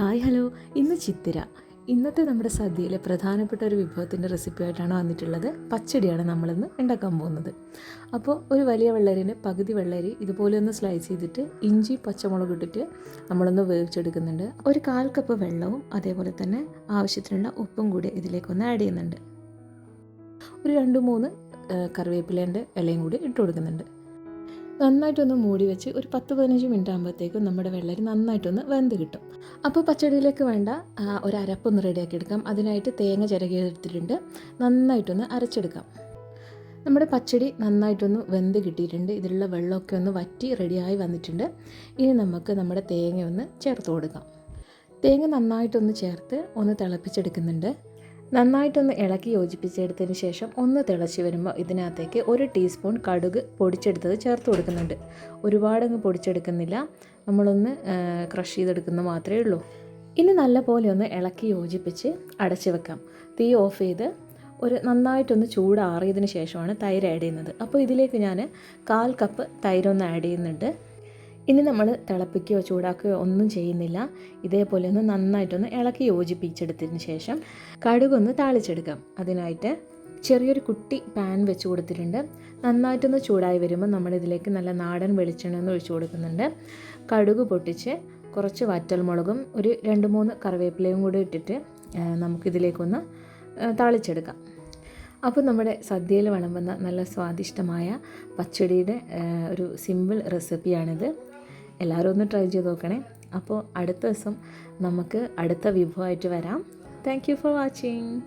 Hi hello. ഇന്ന് ചിത്തിര. ഇന്നത്തെ നമ്മുടെ സദ്യയിലെ പ്രധാനപ്പെട്ട ഒരു വിഭവത്തിന്റെ റെസിപ്പി ആയിട്ടാണ് വന്നിട്ടുള്ളത്. പച്ചടിയാണ് നമ്മളിന്ന് ഉണ്ടാക്കാൻ പോകുന്നത്. അപ്പോൾ ഒരു വലിയ വെള്ളരിന് പകുതി വെള്ളരി ഇതുപോലെ ഒന്ന് സ്ലൈസ് ചെയ്തിട്ട് ഇഞ്ചി പച്ചമുളക് ഇട്ടിട്ട് നമ്മളൊന്ന് വേവിച്ചെടുക്കുന്നുണ്ട്. ഒരു കാൽ കപ്പ് വെള്ളവും അതേപോലെ തന്നെ ആവശ്യത്തിനുള്ള ഉപ്പും കൂടി ഇതിലേക്കൊന്ന് ആഡ് ചെയ്യുന്നുണ്ട്. ഒരു രണ്ട് മൂന്ന് കറിവേപ്പിലേന്റെ ഇലയും കൂടി ഇട്ട് കൊടുക്കുന്നുണ്ട്. നന്നായിട്ടൊന്ന് മൂടി വെച്ച് ഒരു പത്ത് പതിനഞ്ച് മിനിറ്റ് ആകുമ്പോഴത്തേക്കും നമ്മുടെ വെള്ളരി നന്നായിട്ടൊന്ന് വെന്ത് കിട്ടും. അപ്പോൾ പച്ചടിയിലേക്ക് വേണ്ട ഒരു അരപ്പൊന്ന് റെഡിയാക്കി എടുക്കാം. അതിനായിട്ട് തേങ്ങ ചിരകിയെടുത്തിട്ടുണ്ട്. നന്നായിട്ടൊന്ന് അരച്ചെടുക്കാം. നമ്മുടെ പച്ചടി നന്നായിട്ടൊന്ന് വെന്ത് കിട്ടിയിട്ടുണ്ട്. ഇതിലുള്ള വെള്ളമൊക്കെ ഒന്ന് വറ്റി റെഡിയായി വന്നിട്ടുണ്ട്. ഇനി നമുക്ക് നമ്മുടെ തേങ്ങ ഒന്ന് ചേർത്ത് കൊടുക്കാം. തേങ്ങ നന്നായിട്ടൊന്ന് ചേർത്ത് ഒന്ന് തിളപ്പിച്ചെടുക്കുന്നുണ്ട്. നന്നായിട്ടൊന്ന് ഇളക്കി യോജിപ്പിച്ചെടുത്തതിന് ശേഷം ഒന്ന് തിളച്ച് വരുമ്പോൾ ഇതിനകത്തേക്ക് ഒരു ടീസ്പൂൺ കടുക് പൊടിച്ചെടുത്തത് ചേർത്ത് കൊടുക്കുന്നുണ്ട്. ഒരുപാടങ്ങ് പൊടിച്ചെടുക്കുന്നില്ല. നമ്മളൊന്ന് ക്രഷ് ചെയ്തെടുക്കുന്നത് മാത്രമേ ഉള്ളൂ. ഇനി നല്ലപോലെ ഒന്ന് ഇളക്കി യോജിപ്പിച്ച് അടച്ച് വെക്കാം. തീ ഓഫ് ചെയ്ത് ഒരു നന്നായിട്ടൊന്ന് ചൂടാറിയതിന് ശേഷമാണ് തൈര് ആഡ് ചെയ്യുന്നത്. അപ്പോൾ ഇതിലേക്ക് ഞാൻ കാൽ കപ്പ് തൈരൊന്ന് ആഡ് ചെയ്യുന്നുണ്ട്. ഇനി നമ്മൾ തിളപ്പിക്കുകയോ ചൂടാക്കുകയോ ഒന്നും ചെയ്യുന്നില്ല. ഇതേപോലെ ഒന്ന് നന്നായിട്ടൊന്ന് ഇളക്കി യോജിപ്പിച്ചെടുത്തതിന് ശേഷം കടുകൊന്ന് താളിച്ചെടുക്കാം. അതിനായിട്ട് ചെറിയൊരു കുട്ടി പാൻ വെച്ച് കൊടുത്തിട്ടുണ്ട്. നന്നായിട്ടൊന്ന് ചൂടായി വരുമ്പോൾ നമ്മളിതിലേക്ക് നല്ല നാടൻ വെളിച്ചെണ്ണ ഒന്ന് ഒഴിച്ചു കൊടുക്കുന്നുണ്ട്. കടുക് പൊട്ടിച്ച് കുറച്ച് വറ്റൽമുളകും ഒരു രണ്ട് മൂന്ന് കറിവേപ്പിലയും കൂടി ഇട്ടിട്ട് നമുക്കിതിലേക്കൊന്ന് താളിച്ചെടുക്കാം. അപ്പോൾ നമ്മുടെ സദ്യയിൽ വിളമ്പുന്ന നല്ല സ്വാദിഷ്ടമായ പച്ചടിയുടെ ഒരു സിമ്പിൾ റെസിപ്പിയാണിത്. എല്ലാവരും ഒന്ന് ട്രൈ ചെയ്ത് നോക്കണേ. അപ്പോൾ അടുത്ത ദിവസം നമുക്ക് അടുത്ത വിഭവമായിട്ട് വരാം. Thank you for watching